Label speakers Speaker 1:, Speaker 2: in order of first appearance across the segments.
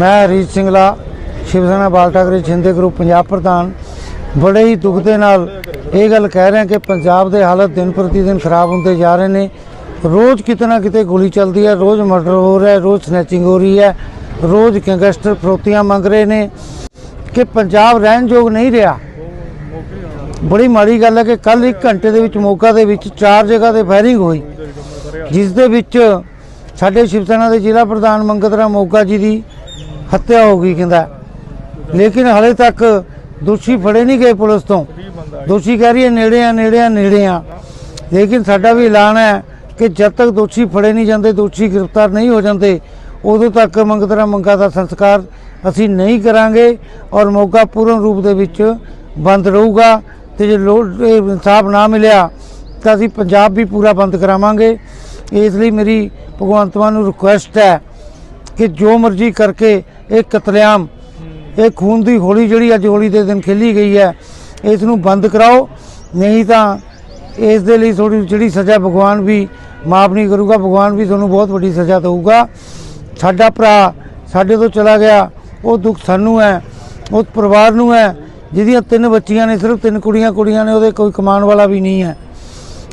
Speaker 1: ਮੈਂ ਹਰੀਸ਼ ਸਿੰਘਲਾ ਸ਼ਿਵ ਸੈਨਾ, ਬਾਲ ਬਾਲਟਾਗਰੀ ਛਿੰਦੇ ਗਰੁੱਪ ਪੰਜਾਬ ਪ੍ਰਧਾਨ। ਬੜੇ ਹੀ ਦੁੱਖ ਦੇ ਨਾਲ ਇਹ ਗੱਲ ਕਹਿ ਰਹੇ ਹਾਂ ਕਿ ਪੰਜਾਬ ਦੇ ਹਾਲਤ ਦਿਨ ਪ੍ਰਤੀ ਦਿਨ ਖਰਾਬ ਹੁੰਦੇ ਜਾ ਰਹੇ ਨੇ। ਰੋਜ਼ ਕਿਤੇ ਨਾ ਕਿਤੇ ਗੋਲੀ ਚੱਲਦੀ ਹੈ, ਰੋਜ਼ ਮਰਡਰ ਹੋ ਰਿਹਾ ਹੈ, ਰੋਜ਼ ਸਨੈਚਿੰਗ ਹੋ ਰਹੀ ਹੈ, ਰੋਜ਼ ਗੈਂਗਸਟਰ ਫਰੋਤੀਆਂ ਮੰਗ ਰਹੇ ਨੇ ਕਿ ਪੰਜਾਬ ਰਹਿਣ ਯੋਗ ਨਹੀਂ ਰਿਹਾ। ਬੜੀ ਮਾੜੀ ਗੱਲ ਹੈ ਕਿ ਕੱਲ 1 ਘੰਟੇ ਦੇ ਵਿੱਚ ਮੋਗਾ ਦੇ ਵਿੱਚ ਚਾਰ ਜਗ੍ਹਾ ਤੇ ਫਾਇਰਿੰਗ ਹੋਈ, ਜਿਸ ਦੇ ਵਿੱਚ ਸਾਡੇ ਸ਼ਿਵ ਸੈਨਾ ਦੇ ਜ਼ਿਲ੍ਹਾ ਪ੍ਰਧਾਨ ਮੰਗਤ ਰਾਮ ਮੋਗਾ ਜੀ ਦੀ ਹੱਤਿਆ ਹੋ ਗਈ ਕਹਿੰਦਾ। ਲੇਕਿਨ ਹਲੇ ਤੱਕ ਦੋਸ਼ੀ ਫੜੇ ਨਹੀਂ ਗਏ ਪੁਲਿਸ ਤੋਂ। ਦੋਸ਼ੀ ਕਹਿ ਰਹੀ ਹੈ ਨੇੜੇ ਆ ਨੇੜੇ ਆ ਨੇੜੇ ਆ ਲੇਕਿਨ ਸਾਡਾ ਵੀ ਐਲਾਨ ਹੈ ਕਿ ਜਦ ਤੱਕ ਦੋਸ਼ੀ ਫੜੇ ਨਹੀਂ ਜਾਂਦੇ, ਦੋਸ਼ੀ ਗ੍ਰਿਫਤਾਰ ਨਹੀਂ ਹੋ ਜਾਂਦੇ, ਉਦੋਂ ਤੱਕ ਮੰਗਤ ਰਾਮ ਮੰਗਾ ਦਾ ਸੰਸਕਾਰ ਅਸੀਂ ਨਹੀਂ ਕਰਾਂਗੇ ਔਰ ਮੋਗਾ ਪੂਰਨ ਰੂਪ ਦੇ ਵਿੱਚ ਬੰਦ ਰਹੂਗਾ। ਤੇ ਜੇ ਲੋੜ ਇਨਸਾਫ ਨਾ ਮਿਲਿਆ ਤਾਂ ਅਸੀਂ ਪੰਜਾਬ ਵੀ ਪੂਰਾ ਬੰਦ ਕਰਾਵਾਂਗੇ। ਇਸ ਲਈ ਮੇਰੀ ਭਗਵੰਤ ਮਾਨ ਨੂੰ ਰਿਕੁਐਸਟ ਹੈ ਕਿ ਜੋ ਮਰਜ਼ੀ ਕਰਕੇ ਇਹ ਕਤਲੇਆਮ। ਇਹ ਖੂਨ ਦੀ ਹੋਲੀ ਜਿਹੜੀ ਅੱਜ ਹੋਲੀ ਦੇ ਦਿਨ ਖੇਲੀ ਗਈ ਹੈ, ਇਸ ਨੂੰ ਬੰਦ ਕਰਾਓ। ਨਹੀਂ ਤਾਂ ਇਸ ਦੇ ਲਈ ਥੋੜੀ ਜਿਹੜੀ ਸਜ਼ਾ ਭਗਵਾਨ ਵੀ ਮਾਫ ਨਹੀਂ ਕਰੂਗਾ, ਭਗਵਾਨ ਵੀ ਤੁਹਾਨੂੰ ਬਹੁਤ ਵੱਡੀ ਸਜ਼ਾ ਦੇਊਗਾ। ਸਾਡਾ ਭਰਾ ਸਾਡੇ ਤੋਂ ਚਲਾ ਗਿਆ, ਉਹ ਦੁੱਖ ਸਾਨੂੰ ਹੈ ਉਸ ਪਰਿਵਾਰ ਨੂੰ ਹੈ, ਜਿਹਦੀਆਂ ਤਿੰਨ ਬੱਚੀਆਂ ਨੇ, ਸਿਰਫ ਤਿੰਨ ਕੁੜੀਆਂ ਕੁੜੀਆਂ ਨੇ, ਉਹਦੇ ਕੋਈ ਕਮਾਉਣ ਵਾਲਾ ਵੀ ਨਹੀਂ ਹੈ।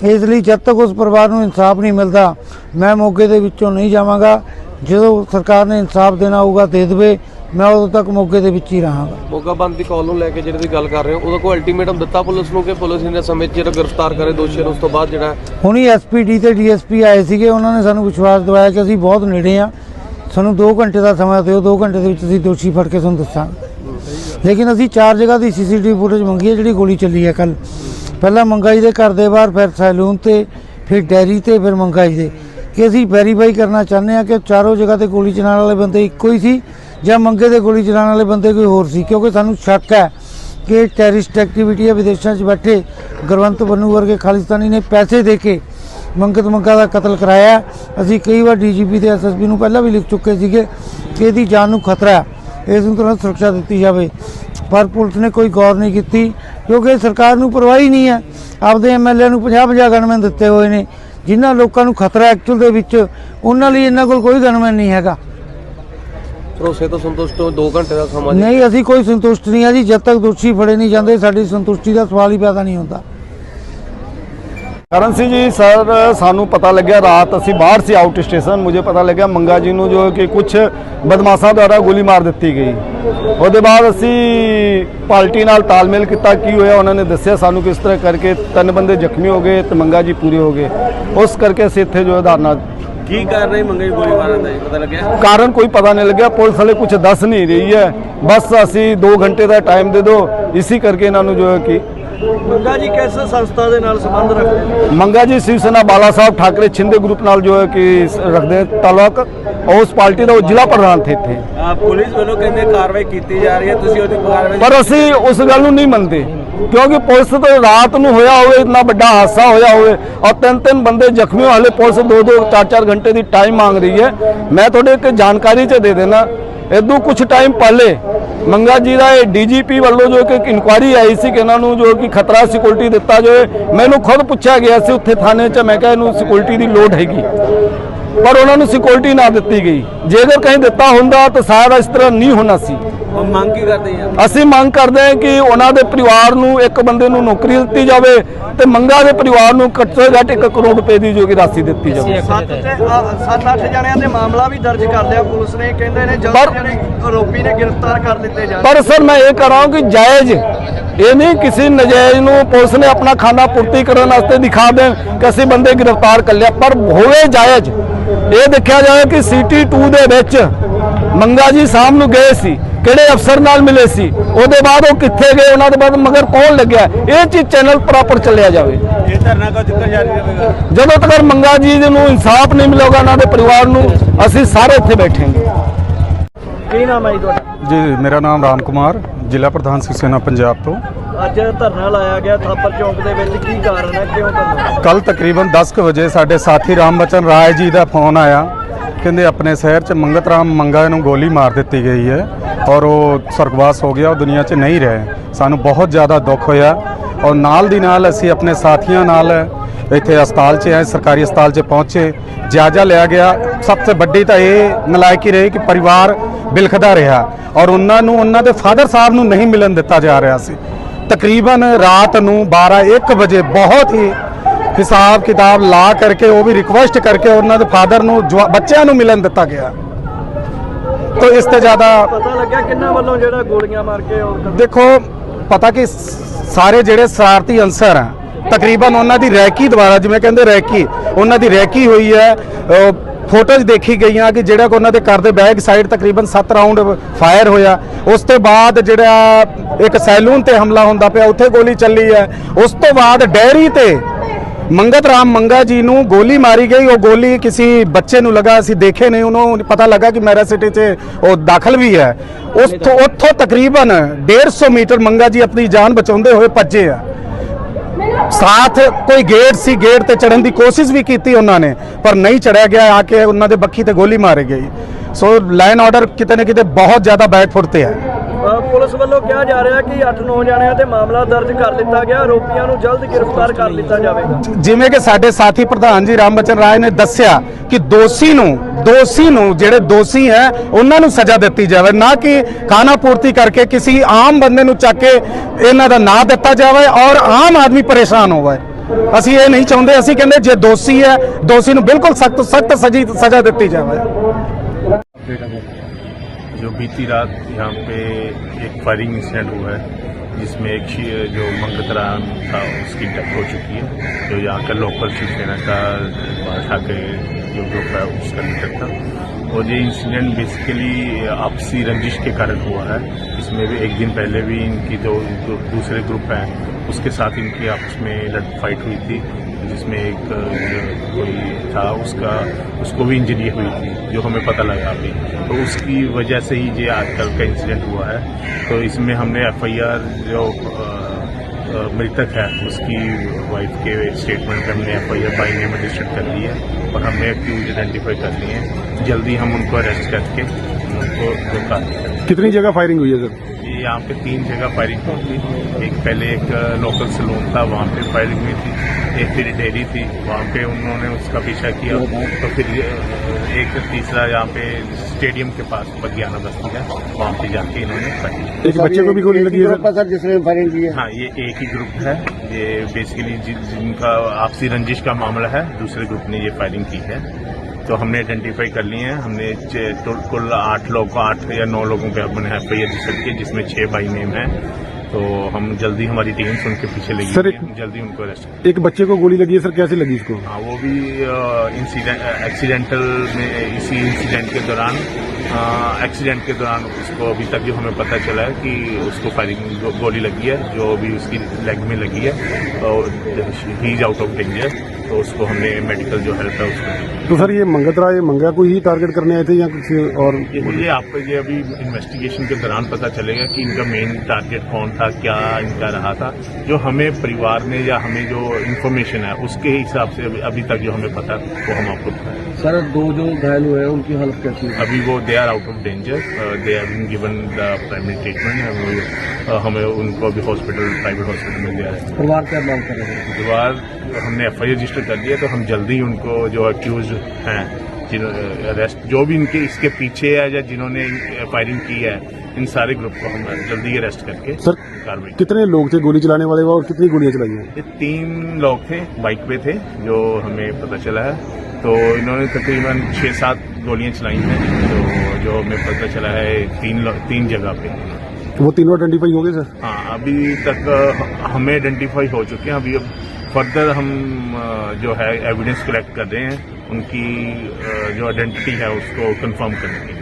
Speaker 1: ਇਸ ਲਈ ਜਦ ਤੱਕ ਉਸ ਪਰਿਵਾਰ ਨੂੰ ਇਨਸਾਫ ਨਹੀਂ ਮਿਲਦਾ, ਮੈਂ ਮੋਗੇ ਦੇ ਵਿੱਚੋਂ ਨਹੀਂ ਜਾਵਾਂਗਾ। ਜਦੋਂ ਸਰਕਾਰ ਨੇ ਇਨਸਾਫ ਦੇਣਾ ਹੋਊਗਾ ਦੇ ਦੇਵੇ ਮੈਂ ਉਦੋਂ ਤੱਕ ਮੋਗੇ ਦੇ ਵਿੱਚ ਹੀ ਰਹਾਂਗਾ।
Speaker 2: ਮੋਗਾ ਬੰਦ ਦੀ ਕਾਲ ਨੂੰ ਲੈ ਕੇ ਜਿਹੜੀ ਤੁਸੀਂ ਗੱਲ ਕਰ ਰਹੇ ਹੋ ਉਹਦਾ ਕੋਈ ਅਲਟੀਮੇਟਮ ਦਿੱਤਾ ਪੁਲਿਸ ਨੂੰ ਕਿ ਪੁਲਿਸ ਨੇ ਸਮੇਂ 'ਚ ਜਿਹੜਾ ਗ੍ਰਿਫਤਾਰ ਕਰੇ ਦੋਸ਼ੀਆਂ ਨੂੰ ਉਸ ਤੋਂ ਬਾਅਦ ਜਿਹੜਾ
Speaker 1: ਹੁਣੀ ਐਸਪੀਡੀ ਤੇ ਡੀਐਸਪੀ ਆਏ ਸੀਗੇ ਉਹਨਾਂ ਨੇ ਸਾਨੂੰ ਵਿਸ਼ਵਾਸ ਦਿਵਾਇਆ ਕਿ ਅਸੀਂ ਬਹੁਤ ਨੇੜੇ ਆ ਸਾਨੂੰ 2 ਘੰਟੇ ਦਾ ਸਮਾਂ ਦਿਓ 2 ਘੰਟੇ ਦੇ ਵਿੱਚ ਅਸੀਂ ਦੋਸ਼ੀ ਫੜ ਕੇ ਤੁਹਾਨੂੰ ਦੱਸਾਂਗੇ। ਲੇਕਿਨ ਅਸੀਂ ਚਾਰ ਜਗ੍ਹਾ ਦੀ ਸੀਸੀਟੀਵੀ ਫੁਟੇਜ ਮੰਗੀ ਹੈ ਜਿਹੜੀ ਗੋਲੀ ਚੱਲੀ ਹੈ ਕੱਲ ਪਹਿਲਾਂ ਮੰਗਾਈ ਦੇ ਘਰ ਦੇ ਬਾਹਰ ਫਿਰ ਸੈਲੂਨ ਤੇ ਫਿਰ ਡੈਰੀ ਤੇ ਫਿਰ ਮੰਗਾਈ ਦੇ। ਕਿ ਅਸੀਂ ਵੈਰੀਫਾਈ ਕਰਨਾ ਚਾਹੁੰਦੇ ਹਾਂ ਕਿ ਚਾਰੋਂ ਜਗ੍ਹਾ ਤੇ ਗੋਲੀ ਚਲਾਉਣ ਵਾਲੇ ਬੰਦੇ ਇੱਕੋ ਹੀ ਸੀ ਜਾਂ ਮੰਗੇ 'ਤੇ ਗੋਲੀ ਚਲਾਉਣ ਵਾਲੇ ਬੰਦੇ ਕੋਈ ਹੋਰ ਸੀ? ਕਿਉਂਕਿ ਸਾਨੂੰ ਸ਼ੱਕ ਹੈ ਕਿ ਟੈਰਰਿਸਟ ਐਕਟੀਵਿਟੀ ਹੈ, ਵਿਦੇਸ਼ਾਂ 'ਚ ਬੈਠੇ ਗੁਰਵੰਤ ਬੰਨੂ ਵਰਗੇ ਖਾਲਿਸਤਾਨੀ ਨੇ ਪੈਸੇ ਦੇ ਕੇ ਮੰਗਤ ਮੰਗਾ ਦਾ ਕਤਲ ਕਰਾਇਆ ਅਸੀਂ ਕਈ ਵਾਰ ਡੀਜੀਪੀ ਤੇ ਐਸਐਸਪੀ ਨੂੰ ਪਹਿਲਾਂ ਵੀ ਲਿਖ ਚੁੱਕੇ ਸੀਗੇ ਕਿ ਇਹਦੀ ਜਾਨ ਨੂੰ ਖਤਰਾ ਹੈ, ਇਸ ਨੂੰ ਤੁਰੰਤ ਸੁਰੱਖਿਆ ਦਿੱਤੀ ਜਾਵੇ। ਪਰ ਪੁਲਿਸ ਨੇ ਕੋਈ ਗੌਰ ਨਹੀਂ ਕੀਤੀ, ਕਿਉਂਕਿ ਸਰਕਾਰ ਨੂੰ ਪਰਵਾਹੀ ਨਹੀਂ ਹੈ। ਆਪਦੇ ਐਮਐਲਏ ਨੂੰ 50 50 ਗਨਮੈਨ ਦਿੱਤੇ ਹੋਏ ਨੇ। ਜਿਨ੍ਹਾਂ ਲੋਕਾਂ ਨੂੰ ਖਤਰਾ ਐਕਚੁਅਲ ਦੇ ਵਿੱਚ ਉਹਨਾਂ ਲਈ ਇਹਨਾਂ ਕੋਲ ਕੋਈ ਗਨਮੈਨ ਨਹੀਂ ਹੈਗਾ
Speaker 2: ਭਰੋਸੇ ਤੋਂ ਸੰਤੁਸ਼ਟ ਹੋ 2 ਘੰਟੇ ਦਾ ਸਮਾਂ।
Speaker 1: ਨਹੀਂ ਅਸੀਂ ਕੋਈ ਸੰਤੁਸ਼ਟ ਨਹੀਂ ਆ ਜੀ ਜਦ ਤੱਕ ਦੋਸ਼ੀ ਫੜੇ ਨਹੀਂ ਜਾਂਦੇ ਸਾਡੀ ਸੰਤੁਸ਼ਟੀ ਦਾ ਸਵਾਲ ਹੀ ਪੈਦਾ ਨਹੀਂ ਹੁੰਦਾ
Speaker 3: ਕਰਨ ਸਿੰਘ ਜੀ ਸਰ ਸਾਨੂੰ ਪਤਾ ਲੱਗਿਆ ਰਾਤ ਅਸੀਂ ਬਾਹਰ ਸੀ ਆਊਟ ਸਟੇਸ਼ਨ ਮੁਝੇ ਪਤਾ ਲੱਗਿਆ ਮੰਗਾ ਜੀ ਨੂੰ ਜੋ ਕਿ ਕੁਝ ਬਦਮਾਸ਼ਾਂ ਦੁਆਰਾ ਗੋਲੀ ਮਾਰ ਦਿੱਤੀ ਗਈ। ਉਹਦੇ ਬਾਅਦ ਅਸੀਂ ਪਾਰਟੀ ਨਾਲ ਤਾਲਮੇਲ ਕੀਤਾ ਕੀ ਹੋਇਆ ਉਹਨਾਂ ਨੇ ਦੱਸਿਆ ਸਾਨੂੰ ਕਿਸ ਤਰ੍ਹਾਂ ਕਰਕੇ ਤਿੰਨ ਬੰਦੇ ਜ਼ਖਮੀ ਹੋ ਗਏ ਤੇ ਮੰਗਾ ਜੀ ਪੂਰੇ ਹੋ ਗਏ। ਉਸ ਕਰਕੇ ਅਸੀਂ ਇੱਥੇ ਜੋ ਧਰਨਾ
Speaker 2: ਕੀ ਕਰ ਰਹੇ ਮੰਗੇ ਗੋਲੀ ਮਾਰਨ ਦਾ ਪਤਾ ਲੱਗਿਆ?
Speaker 3: ਕਾਰਨ ਕੋਈ ਪਤਾ ਨਹੀਂ ਲੱਗਿਆ ਪੁਲਿਸ ਵਾਲੇ ਕੁਝ ਦੱਸ ਨਹੀਂ ਰਹੀ ਹੈ। ਬਸ ਅਸੀਂ 2 ਘੰਟੇ ਦਾ ਟਾਈਮ ਦੇ ਦਿਓ ਇਸੇ ਕਰਕੇ ਇਹਨਾਂ ਨੂੰ ਜੋ ਹੈ ਕਿ
Speaker 4: ਮੰਗਾ ਜੀ ਕਿਸ ਸੰਸਥਾ ਦੇ ਨਾਲ ਸੰਬੰਧ ਰੱਖਦੇ ਨੇ
Speaker 3: ਮੰਗਾ ਜੀ शिव सेना बाला साहब ठाकरे छिंदे ग्रुप नाल जो है कि रखते हैं ताल्लुक और उस पार्टी ਦਾ ਉਹ ਜ਼ਿਲ੍ਹਾ ਪ੍ਰਧਾਨ ਥੇ ਥੇ
Speaker 4: ਆ ਪੁਲਿਸ ਵੱਲੋਂ ਕਹਿੰਦੇ ਕਾਰਵਾਈ ਕੀਤੀ ਜਾ ਰਹੀ ਹੈ ਤੁਸੀਂ ਉਹਦੀ ਕਾਰਵਾਈ
Speaker 3: ਪਰ ਅਸੀਂ ਉਸ ਗੱਲ ਨੂੰ ਨਹੀਂ ਮੰਨਦੇ ਕਿਉਂਕਿ ਪੁਲਿਸ ਤੋਂ ਰਾਤ ਨੂੰ ਹੋਇਆ ਹੋਵੇ ਇਤਨਾ ਵੱਡਾ ਹਾਦਸਾ ਹੋਇਆ ਹੋਵੇ ਔਰ ਤਿੰਨ ਤਿੰਨ ਬੰਦੇ ਜ਼ਖਮੀ ਹੋਏ ਹਲੇ ਪੁਲਿਸ ਦੋ ਦੋ ਚਾਰ ਚਾਰ ਘੰਟੇ ਦੀ ਟਾਈਮ ਮੰਗ ਰਹੀ ਹੈ ਮੈਂ ਤੁਹਾਡੇ ਇੱਕ ਜਾਣਕਾਰੀ ਚ ਦੇ ਦੇਣਾ ਇਦੋਂ ਕੁਝ ਟਾਈਮ ਪਹਿਲੇ ਮੰਗਾ ਜੀ ਦਾ ਇਹ ਡੀਜੀਪੀ ਵੱਲੋਂ ਜੋ ਕਿ ਇੱਕ ਇਨਕੁਆਇਰੀ ਆਈ ਸੀ ਕਿ ਇਹਨਾਂ ਨੂੰ ਜੋ ਕਿ ਖਤਰਾ ਸਿਕਿਉਰਿਟੀ ਦਿੱਤਾ ਜਾਵੇ, ਮੈਨੂੰ ਖੁਦ ਪੁੱਛਿਆ ਗਿਆ ਸੀ ਉੱਥੇ ਥਾਣੇ 'ਚ, ਮੈਂ ਕਿਹਾ ਇਹਨੂੰ ਸਿਕਿਉਰਿਟੀ ਦੀ ਲੋੜ ਹੈਗੀ। ਪਰ ਉਹਨਾਂ ਨੂੰ ਸਿਕਿਉਰਿਟੀ ਨਾ ਦਿੱਤੀ ਗਈ। ਜੇਕਰ ਕਹੀਂ ਦਿੱਤਾ ਹੁੰਦਾ ਤਾਂ ਸਾਰਾ ਇਸ ਤਰ੍ਹਾਂ ਨਹੀਂ ਹੋਣਾ ਸੀ।
Speaker 4: ਉਹ ਮੰਗ ਕੀ ਕਰਦੇ ਆ?
Speaker 3: ਅਸੀਂ ਮੰਗ ਕਰਦੇ ਹਾਂ ਕਿ ਉਹਨਾਂ ਦੇ ਪਰਿਵਾਰ ਨੂੰ ਇੱਕ ਬੰਦੇ ਨੂੰ ਨੌਕਰੀ ਦਿੱਤੀ ਜਾਵੇ ਤੇ ਮੰਗਾ ਦੇ ਪਰਿਵਾਰ ਨੂੰ ਘੱਟੋ ਘੱਟ 1 ਕਰੋੜ ਰੁਪਏ ਦੀ ਜੋ ਕਿ ਰਾਸ਼ੀ ਦਿੱਤੀ ਜਾਵੇ।
Speaker 4: ਸੱਤ ਤੇ ਆ, ਸੱਤ ਅੱਠ ਜਣਿਆਂ ਦੇ ਮਾਮਲਾ ਵੀ ਦਰਜ ਕਰ ਲਿਆ। ਪੁਲਿਸ ਨੇ ਕਹਿੰਦੇ ਨੇ ਜਲਦ
Speaker 3: ਪਰ-
Speaker 4: ਜਿਹੜੇ ਆਰੋਪੀ ਨੇ ਗ੍ਰਿਫਤਾਰ ਕਰ ਲਿੱਤੇ ਜਾਣ।
Speaker 3: ਪਰ ਸਰ ਮੈਂ ਇਹ ਕਰਾਂ ਕਿ ਜਾਇਜ਼ ਇਹ ਨਹੀਂ ਕਿਸੇ ਨਜਾਇਜ਼ ਨੂੰ ਪੁਲਿਸ ਨੇ ਆਪਣਾ ਖਾਨਾ ਪੂਰਤੀ ਕਰਨ ਵਾਸਤੇ ਦਿਖਾ ਦੇ ਕਿ ਅਸੀਂ ਬੰਦੇ ਗ੍ਰਿਫਤਾਰ ਕਰ ਲਿਆ। ਪਰ ਹੋਵੇ ਜਾਇਜ਼ ਇਹ ਦੇਖਿਆ ਜਾਵੇ ਕਿ ਸੀਟੀ 2 ਦੇ ਵਿੱਚ ਮੰਗਾ ਜੀ ਸਾਹਮ ਨੂੰ ਗਏ ਸੀ ਕਿਹੜੇ ਅਫਸਰ ਨਾਲ ਮਿਲੇ ਸੀ ਉਹਦੇ ਬਾਅਦ ਉਹ ਕਿੱਥੇ ਗਏ ਉਹਨਾਂ ਦੇ ਬਾਅਦ ਮਗਰ ਕੌਣ ਲੱਗਿਆ ਇਹ ਚੀਜ਼ ਚੈਨਲ ਪ੍ਰੋਪਰ ਚੱਲਿਆ ਜਾਵੇ।
Speaker 4: ਇਹ ਧਰਨਾ ਕਦ ਤੱਕ ਜਾਰੀ ਰਹੇਗਾ
Speaker 3: ਜਦੋਂ ਤੱਕ ਮੰਗਾ ਜੀ ਨੂੰ ਇਨਸਾਫ ਨਹੀਂ ਮਿਲੇਗਾ ਉਹਨਾਂ ਦੇ ਪਰਿਵਾਰ ਨੂੰ ਅਸੀਂ ਸਾਰੇ ਇੱਥੇ ਬੈਠਾਂਗੇ।
Speaker 4: ਕੀ ਨਾਮ ਹੈ ਜੀ ਤੁਹਾਡਾ?
Speaker 5: ਜੀ ਮੇਰਾ ਨਾਮ ਰਾਮ ਕੁਮਾਰ ਜ਼ਿਲ੍ਹਾ ਪ੍ਰਧਾਨ ਸਿਵ ਸੈਨਾ ਪੰਜਾਬ ਤੋਂ।
Speaker 4: ਅੱਜ ਧਰਨਾ ਲਾਇਆ ਗਿਆ ਥਾਪਰ ਚੌਂਕ ਦੇ ਵਿੱਚ, ਕੀ ਕਾਰਨ ਹੈ? ਕਿਉਂ ਧਰਨਾ
Speaker 5: ਕੱਲ ਤਕਰੀਬਨ 10 ਕੁ ਵਜੇ ਸਾਡੇ ਸਾਥੀ ਰਾਮ ਬਚਨ ਰਾਏ ਜੀ ਦਾ ਫੋਨ ਆਇਆ। ਕਹਿੰਦੇ ਆਪਣੇ ਸ਼ਹਿਰ 'ਚ ਮੰਗਤ ਰਾਮ ਮੰਗਾ ਨੂੰ ਗੋਲੀ ਮਾਰ ਦਿੱਤੀ ਗਈ ਹੈ ਔਰ ਉਹ ਸਰਗਵਾਸ ਹੋ ਗਿਆ, ਉਹ ਦੁਨੀਆ 'ਚ ਨਹੀਂ ਰਹੇ। ਸਾਨੂੰ ਬਹੁਤ ਜ਼ਿਆਦਾ ਦੁੱਖ ਹੋਇਆ ਔਰ ਨਾਲ ਦੀ ਨਾਲ ਅਸੀਂ ਆਪਣੇ ਸਾਥੀਆਂ ਨਾਲ ਇੱਥੇ ਹਸਪਤਾਲ 'ਚ ਆਏ, ਸਰਕਾਰੀ ਹਸਪਤਾਲ 'ਚ ਪਹੁੰਚੇ। ਜਾਇਜ਼ਾ ਲਿਆ ਗਿਆ। ਸਭ ਤੋਂ ਵੱਡੀ ਤਾਂ ਇਹ ਨਲਾਇਕੀ ਰਹੀ ਕਿ ਪਰਿਵਾਰ ਬਿਲਖਦਾ ਰਿਹਾ ਔਰ ਉਹਨਾਂ ਨੂੰ, ਉਹਨਾਂ ਦੇ ਫਾਦਰ ਸਾਹਿਬ ਨੂੰ ਨਹੀਂ ਮਿਲਣ ਦਿੱਤਾ ਜਾ ਰਿਹਾ ਸੀ। ਤਕਰੀਬਨ ਰਾਤ ਨੂੰ 12 1 ਵਜੇ ਬਹੁਤ ਹੀ ਹਿਸਾਬ ਕਿਤਾਬ ਲਾ ਕਰਕੇ ਉਹ ਵੀ ਰਿਕੁਐਸਟ ਕਰਕੇ ਉਹਨਾਂ ਦੇ ਫਾਦਰ ਨੂੰ ਬੱਚਿਆਂ ਨੂੰ ਮਿਲਣ ਦਿੱਤਾ ਗਿਆ। ਤੋ ਇਸ ਤੋਂ ਜ਼ਿਆਦਾ
Speaker 4: ਪਤਾ ਲੱਗਿਆ ਕਿੰਨਾ ਵੱਲੋਂ ਜਿਹੜਾ ਗੋਲੀਆਂ ਮਾਰ ਕੇ
Speaker 5: ਦੇਖੋ ਪਤਾ ਕਿ ਸਾਰੇ ਜਿਹੜੇ ਸ਼ਰਾਰਤੀ ਅਨਸਰ ਆ ਤਕਰੀਬਨ ਉਹਨਾਂ ਦੀ ਰੈਕੀ ਦੁਆਰਾ ਜਿਵੇਂ ਕਹਿੰਦੇ ਰੈਕੀ ਉਹਨਾਂ ਦੀ ਰੈਕੀ ਹੋਈ ਹੈ ਫੋਟੋਜ਼ ਦੇਖੀ ਗਈਆਂ ਕਿ ਜਿਹੜਾ ਕਿ ਉਹਨਾਂ ਦੇ ਘਰ ਦੇ ਬੈਕ ਸਾਈਡ ਤਕਰੀਬਨ 7 ਰਾਉਂਡ ਫਾਇਰ ਹੋਇਆ। ਉਸ ਤੋਂ ਬਾਅਦ ਜਿਹੜਾ ਇੱਕ ਸੈਲੂਨ ਤੇ ਹਮਲਾ ਹੁੰਦਾ ਪਿਆ, ਉੱਥੇ ਗੋਲੀ ਚੱਲੀ ਹੈ। ਉਸ ਤੋਂ ਬਾਅਦ ਡੈਰੀ ਤੇ ਮੰਗਤ ਰਾਮ ਮੰਗਾ ਜੀ ਨੂੰ ਗੋਲੀ ਮਾਰੀ ਗਈ। ਉਹ ਗੋਲੀ ਕਿਸੇ ਬੱਚੇ ਨੂੰ ਲਗਾ, ਅਸੀਂ ਦੇਖੇ ਨਹੀਂ। ਉਹਨੂੰ ਪਤਾ ਲੱਗਾ ਕਿ ਮੈਰਾ ਸਿਟੀ 'ਚ ਉਹ ਦਾਖਲ ਵੀ ਹੈ। ਉਸ ਤੋਂ ਉੱਥੋਂ ਤਕਰੀਬਨ 150 ਮੀਟਰ ਮੰਗਾ ਜੀ ਆਪਣੀ ਜਾਨ ਬਚਾਉਂਦੇ ਹੋਏ ਭੱਜੇ ਆ। ਸਾਥ ਕੋਈ ਗੇਟ ਸੀ, ਗੇਟ ਤੇ ਚੜਨ ਦੀ ਕੋਸ਼ਿਸ਼ ਵੀ ਕੀਤੀ ਉਹਨਾਂ ਨੇ, ਪਰ ਨਹੀਂ ਚੜਿਆ ਗਿਆ, ਆ ਕੇ ਉਹਨਾਂ ਦੇ ਬੱਖੀ ਤੇ ਗੋਲੀ ਮਾਰੀ ਗਈ। ਸੋ ਲਾਈਨ ਆਰਡਰ ਕਿਤੇ ਨਾ ਕਿਤੇ ਬਹੁਤ ਜ਼ਿਆਦਾ ਬੈਕਫੁੱਟ ਤੇ ਹੈ।
Speaker 4: ਪੁਲਿਸ ਵੱਲੋਂ ਕਿਹਾ ਜਾ ਰਿਹਾ ਕਿ 8-9 ਜਣਿਆਂ ਤੇ ਮਾਮਲਾ ਦਰਜ ਕਰ ਲਿੱਤਾ ਗਿਆ। ਆਰੋਪੀਆਂ ਨੂੰ ਜਲਦ ਗ੍ਰਿਫਤਾਰ ਕਰ ਲਿੱਤਾ ਜਾਵੇਗਾ।
Speaker 5: ਜਿਵੇਂ ਕਿ ਸਾਡੇ ਸਾਥੀ ਪ੍ਰਧਾਨ ਜੀ ਰਾਮ ਰਾਏ ਨੇ ਦੱਸਿਆ ਕਿ ਦੋਸ਼ੀ ਨੂੰ ਦੋਸ਼ੀ ਨੂੰ ਜਿਹੜੇ ਦੋਸ਼ੀ ਹੈ, ਉਹਨਾਂ ਨੂੰ ਸਜ਼ਾ ਦਿੱਤੀ ਜਾਵੇ। ਨਾ ਕਿ ਖਾਣਾ ਪੂਰਤੀ ਕਰਕੇ ਕਿਸੇ ਆਮ ਬੰਦੇ ਨੂੰ ਚੱਕ ਕੇ ਇਹਨਾਂ ਦਾ ਨਾਂ ਦਿੱਤਾ ਜਾਵੇ ਔਰ ਆਮ ਆਦਮੀ ਪਰੇਸ਼ਾਨ ਹੋਵੇ। ਅਸੀਂ ਇਹ ਨਹੀਂ ਚਾਹੁੰਦੇ। ਅਸੀਂ ਕਹਿੰਦੇ ਜੇ ਦੋਸ਼ੀ ਹੈ, ਦੋਸ਼ੀ ਨੂੰ ਬਿਲਕੁਲ ਸਖਤ ਸਖਤ ਸਜ਼ਾ ਦਿੱਤੀ ਜਾਵੇ।
Speaker 6: जो बीती रात यहाँ पे एक फायरिंग इंसिडेंट हुआ है, जिसमें एक जो मंगत राम था, उसकी डेथ हो चुकी है। जो यहाँ का लोकल शिवसेना का के जो ग्रुप है, उसका लीडर था। और ये इंसिडेंट बेसिकली आपसी रंजिश के कारण हुआ है। इसमें भी एक दिन पहले भी इनकी जो दूसरे ग्रुप हैं, उसके साथ इनकी आपस में लड़ फाइट हुई थी। जिसमें एक कोई था, उसका, उसको भी इंजरी हुई थी, जो हमें पता लगा अभी। तो उसकी वजह से ही ये आजकल का इंसिडेंट हुआ है। तो इसमें हमने एफआईआर जो मृतक है, उसकी वाइफ के स्टेटमेंट हमने F I R by name register कर ली है और हमने एक्यूज आइडेंटिफाई कर लिए हैं। जल्दी हम उनको अरेस्ट करके उनको
Speaker 7: कितनी जगह फायरिंग हुई है सर
Speaker 6: ये यहाँ पे तीन जगह फायरिंग हुई थी एक पहले एक लोकल सलून था वहाँ पे फायरिंग हुई थी एक फिर डेयरी थी वहाँ पे उन्होंने उसका पीछा किया तो फिर अ, एक तीसरा यहाँ पे स्टेडियम के पास बगियाना बस्ती है वहाँ पे जाके इन्होंने फायरिंग
Speaker 7: एक बच्चे को भी गोली लगी है सर।
Speaker 6: हाँ ये एक ही ग्रुप है। ये बेसिकली जिनका आपसी रंजिश का मामला है दूसरे ग्रुप ने ये फायरिंग की है। तो हमने आइडेंटिफाई कर लिए हैं। हमने कुल आठ लोग आठ या नौ लोगों के हमने एफ़ आई रजिस्टर किए जिसमें छह बाई नेम है। तो हम जल्दी हमारी टीम से उनके पीछे लगी
Speaker 7: सर, एक-
Speaker 6: जल्दी उनको अरेस्ट
Speaker 7: एक बच्चे को गोली लगी है सर कैसे लगी इसको?
Speaker 6: हाँ वो भी इंसिडेंट एक्सीडेंटल में इसी इंसिडेंट के दौरान एक्सीडेंट के दौरान उसको अभी तक जो हमें पता चला है कि उसको फायरिंग गोली लगी है जो अभी उसकी लेग में लगी है और he is out of danger तो उसको हमने मेडिकल जो हेल्प है उसको
Speaker 7: तो सर ये मंगत राय मंगा को ही टारगेट करने आए थे या किसी और?
Speaker 6: ये आपको ये अभी इन्वेस्टिगेशन के दौरान पता चलेगा कि इनका मेन टारगेट कौन था क्या इनका रहा था। जो हमें परिवार ने या हमें जो इन्फॉर्मेशन है उसके हिसाब से अभी तक जो हमें पता वो हम आपको
Speaker 2: सर दो जो घायल हुए हैं उनकी हालत कैसी है?
Speaker 6: अभी वो they are out of danger they are been given the primary treatment हमें उनको अभी हॉस्पिटल प्राइवेट हॉस्पिटल में दिया है
Speaker 2: परिवार क्या मांग कर रहे हैं?
Speaker 6: परिवार हमने एफ़ आई रजिस्टर कर दिया तो हम जल्दी उनको जो अक्यूज हैं अरेस्ट जो भी इनके इसके पीछे है या जिन्होंने फायरिंग की है इन सारे ग्रुप को हम जल्दी अरेस्ट करके
Speaker 7: सर
Speaker 6: कार्रवाई
Speaker 7: कितने लोग थे गोली चलाने वाले और कितनी गोलियाँ चलाई हैं?
Speaker 6: ये तीन लोग थे बाइक पे थे जो हमें पता चला है। तो इन्होंने तकरीबन छः सात गोलियाँ चलाई हैं तो जो हमें पता चला है तीन तीन जगह पे।
Speaker 7: वो तीनों आइडेंटिफाई हो गए सर
Speaker 6: हाँ अभी तक हमें आइडेंटिफाई हो चुके हैं अभी अब फर्दर हम अ, जो है एविडेंस कलेक्ट कर रहे हैं उनकी अ, जो आइडेंटिटी है उसको कंफर्म करने के लिए